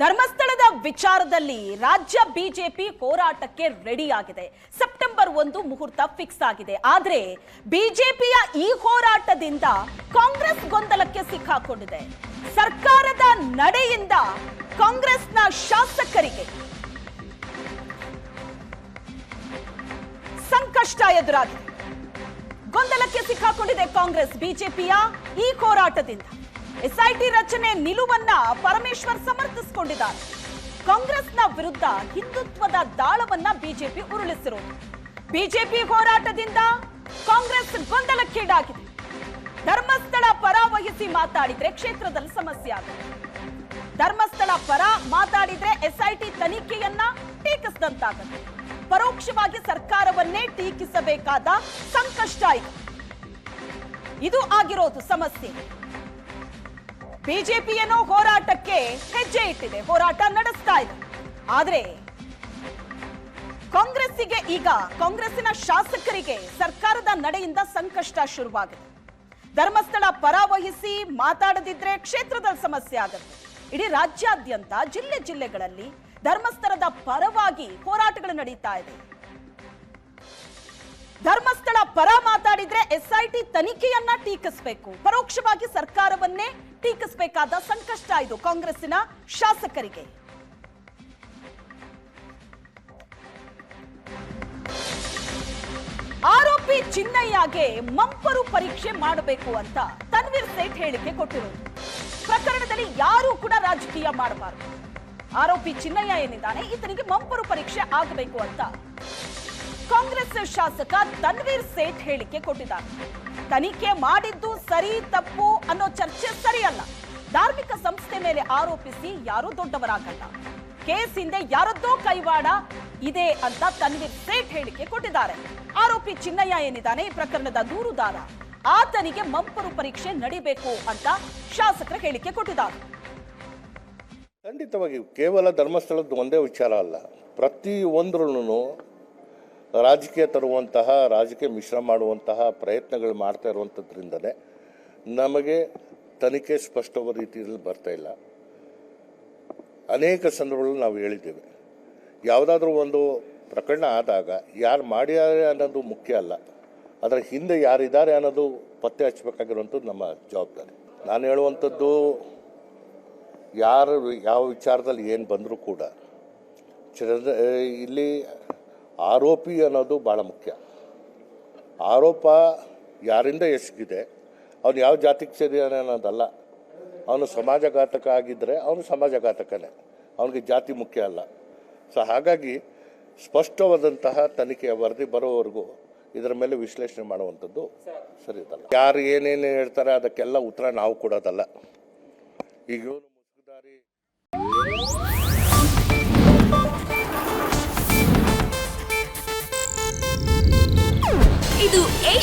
ಧರ್ಮಸ್ಥಳದ ವಿಚಾರದಲ್ಲಿ ರಾಜ್ಯ ಬಿಜೆಪಿ ಹೋರಾಟಕ್ಕೆ ರೆಡಿ ಆಗಿದೆ ಸೆಪ್ಟೆಂಬರ್ ಒಂದು ಮುಹೂರ್ತ ಫಿಕ್ಸ್ ಆಗಿದೆ. ಆದ್ರೆ ಬಿಜೆಪಿಯ ಈ ಹೋರಾಟದಿಂದ ಕಾಂಗ್ರೆಸ್ ಗೊಂದಲಕ್ಕೆ ಸಿಕ್ಕಾಕೊಂಡಿದೆ. ಸರ್ಕಾರದ ನಡೆಯಿಂದ ಕಾಂಗ್ರೆಸ್ನ ಶಾಸಕರಿಗೆ ಸಂಕಷ್ಟ ಎದುರಾಗಿದೆ. ಗೊಂದಲಕ್ಕೆ ಸಿಕ್ಕಾಕೊಂಡಿದೆ ಕಾಂಗ್ರೆಸ್, ಬಿಜೆಪಿಯ ಈ ಹೋರಾಟದಿಂದ. ಎಸ್ಐಟಿ ರಚನೆ ನಿಲುವನ್ನ ಪರಮೇಶ್ವರ್ ಸಮರ್ಥಿಸಿಕೊಂಡಿದ್ದಾರೆ. ಕಾಂಗ್ರೆಸ್ನ ವಿರುದ್ಧ ಹಿಂದುತ್ವದ ದಾಳವನ್ನ ಬಿಜೆಪಿ ಉರುಳಿಸಿರುವುದು ಬಿಜೆಪಿ ಹೋರಾಟದಿಂದ ಕಾಂಗ್ರೆಸ್ ಗೊಂದಲಕ್ಕೀಡಾಗಿದೆ. ಧರ್ಮಸ್ಥಳ ಪರ ವಹಿಸಿ ಮಾತಾಡಿದ್ರೆ ಕ್ಷೇತ್ರದಲ್ಲಿ ಸಮಸ್ಯೆ ಆಗುತ್ತೆ. ಧರ್ಮಸ್ಥಳ ಪರ ಮಾತಾಡಿದ್ರೆ ಎಸ್ಐಟಿ ತನಿಖೆಯನ್ನ ಟೀಕಿಸಿದಂತಾಗುತ್ತೆ. ಪರೋಕ್ಷವಾಗಿ ಸರ್ಕಾರವನ್ನೇ ಟೀಕಿಸಬೇಕಾದ ಸಂಕಷ್ಟ ಇದು. ಇದು ಆಗಿರೋದು ಸಮಸ್ಯೆ. ಬಿಜೆಪಿ ಏನೋ ಹೋರಾಟಕ್ಕೆ ಹೆಜ್ಜೆ ಇಟ್ಟಿದೆ. ಹೋರಾಟ ನಡೆಸ್ತಾ ಇದೆ. ಆದ್ರೆ ಕಾಂಗ್ರೆಸ್ಸಿಗೆ ಈಗ ಕಾಂಗ್ರೆಸ್ಸಿನ ಶಾಸಕರಿಗೆ ಸರ್ಕಾರದ ನಡೆಯಿಂದ ಸಂಕಷ್ಟ ಶುರುವಾಗಿದೆ. ಧರ್ಮಸ್ಥಳ ಪರ ವಹಿಸಿ ಮಾತಾಡದಿದ್ರೆ ಕ್ಷೇತ್ರದ ಸಮಸ್ಯೆ ಆಗುತ್ತೆ. ಇಡೀ ರಾಜ್ಯಾದ್ಯಂತ ಜಿಲ್ಲೆ ಜಿಲ್ಲೆಗಳಲ್ಲಿ ಧರ್ಮಸ್ಥಳದ ಪರವಾಗಿ ಹೋರಾಟಗಳು ನಡೀತಾ ಇದೆ. ಧರ್ಮಸ್ಥಳ ಪರ ಮಾತಾಡಿದ್ರೆ ಎಸ್ಐಟಿ ತನಿಖೆಯನ್ನ ಟೀಕಿಸಬೇಕು. ಪರೋಕ್ಷವಾಗಿ ಸರ್ಕಾರವನ್ನೇ ಟೀಕಿಸಬೇಕಾದ ಸಂಕಷ್ಟ ಇದು ಕಾಂಗ್ರೆಸ್ಸಿನ ಶಾಸಕರಿಗೆ. ಆರೋಪಿ ಚಿನ್ನಯ್ಯಗೆ ಮಂಪರು ಪರೀಕ್ಷೆ ಮಾಡಬೇಕು ಅಂತ ತನ್ವೀರ್ ಸೇಠ್ ಹೇಳಿಕೆ ಕೊಟ್ಟಿರೋದು. ಪ್ರಕರಣದಲ್ಲಿ ಯಾರೂ ಕೂಡ ರಾಜಕೀಯ ಮಾಡಬಾರದು. ಆರೋಪಿ ಚಿನ್ನಯ್ಯ ಏನಿದ್ದಾನೆ, ಈತನಿಗೆ ಮಂಪರು ಪರೀಕ್ಷೆ ಆಗಬೇಕು ಅಂತ ಕಾಂಗ್ರೆಸ್ ಶಾಸಕ ತನ್ವೀರ್ ಸೇಠ್ ಹೇಳಿಕೆ ಕೊಟ್ಟಿದ್ದಾರೆ. ತನಿಖೆ ಮಾಡಿದ್ದು ಸರಿ, ತಪ್ಪು ಅನ್ನೋ ಚರ್ಚೆ ಸರಿಯಲ್ಲ. ಧಾರ್ಮಿಕ ಸಂಸ್ಥೆ ಮೇಲೆ ಆರೋಪಿಸಿ ಯಾರೂ ದೊಡ್ಡವರಾಗಲ್ಲ. ಕೇಸ್ ಹಿಂದೆ ಯಾರದ್ದೋ ಕೈವಾಡ, ಇದೆ ಅಂತ ತನ್ವೀರ್ ಸೇಠ್ ಹೇಳಿಕೆ ಕೊಟ್ಟಿದ್ದಾರೆ. ಆರೋಪಿ ಚಿನ್ನಯ್ಯ ಏನಿದ್ದಾನೆ ಈ ಪ್ರಕರಣದ ದೂರುದಾರ ಆತನಿಗೆ ಮಂಪರು ಪರೀಕ್ಷೆ ನಡಿಬೇಕು ಅಂತ ಶಾಸಕರ ಹೇಳಿಕೆ ಕೊಟ್ಟಿದ್ದಾರೆ. ಖಂಡಿತವಾಗಿ ಕೇವಲ ಧರ್ಮಸ್ಥಳದ್ದು ಒಂದೇ ವಿಚಾರ ಅಲ್ಲ. ಪ್ರತಿ ರಾಜಕೀಯ ತರುವಂತಹ, ರಾಜಕೀಯ ಮಿಶ್ರ ಮಾಡುವಂತಹ ಪ್ರಯತ್ನಗಳು ಮಾಡ್ತಾ ಇರುವಂಥದ್ರಿಂದನೇ ನಮಗೆ ತನಿಖೆ ಸ್ಪಷ್ಟವಾದ ರೀತಿಯಲ್ಲಿ ಬರ್ತಾ ಇಲ್ಲ. ಅನೇಕ ಸಂದರ್ಭಗಳಲ್ಲಿ ನಾವು ಹೇಳಿದ್ದೇವೆ. ಯಾವುದಾದ್ರೂ ಒಂದು ಪ್ರಕರಣ ಆದಾಗ ಯಾರು ಮಾಡ್ಯಾರೆ ಅನ್ನೋದು ಮುಖ್ಯ ಅಲ್ಲ. ಅದರ ಹಿಂದೆ ಯಾರಿದ್ದಾರೆ ಅನ್ನೋದು ಪತ್ತೆ ಹಚ್ಚಬೇಕಾಗಿರುವಂಥದ್ದು ನಮ್ಮ ಜವಾಬ್ದಾರಿ. ನಾನು ಹೇಳುವಂಥದ್ದು ಯಾರು, ಯಾವ ವಿಚಾರದಲ್ಲಿ ಏನು ಬಂದರೂ ಕೂಡ ಚಿರ- ಇಲ್ಲಿ ಆರೋಪಿ ಅನ್ನೋದು ಭಾಳ ಮುಖ್ಯ. ಆರೋಪ ಯಾರಿಂದ ಎಸಗಿದೆ, ಅವನು ಯಾವ ಜಾತಿಗೆ ಸೇರಿದಾನೆ ಅನ್ನೋದಲ್ಲ. ಅವನು ಸಮಾಜಘಾತಕ ಆಗಿದ್ದರೆ ಅವನು ಸಮಾಜಘಾತಕನೇ, ಅವನಿಗೆ ಜಾತಿ ಮುಖ್ಯ ಅಲ್ಲ. ಸೊ ಹಾಗಾಗಿ ಸ್ಪಷ್ಟವಾದಂತಹ ತನಿಖೆಯ ವರದಿ ಬರೋವರೆಗೂ ಇದರ ಮೇಲೆ ವಿಶ್ಲೇಷಣೆ ಮಾಡುವಂಥದ್ದು ಸರಿ ಇದಲ್ಲ. ಯಾರು ಏನೇನು ಹೇಳ್ತಾರೆ ಅದಕ್ಕೆಲ್ಲ ಉತ್ತರ ನಾವು ಕೊಡೋದಲ್ಲ. ಈಗ ಇವನು ಮುಸುಕುದಾರಿ.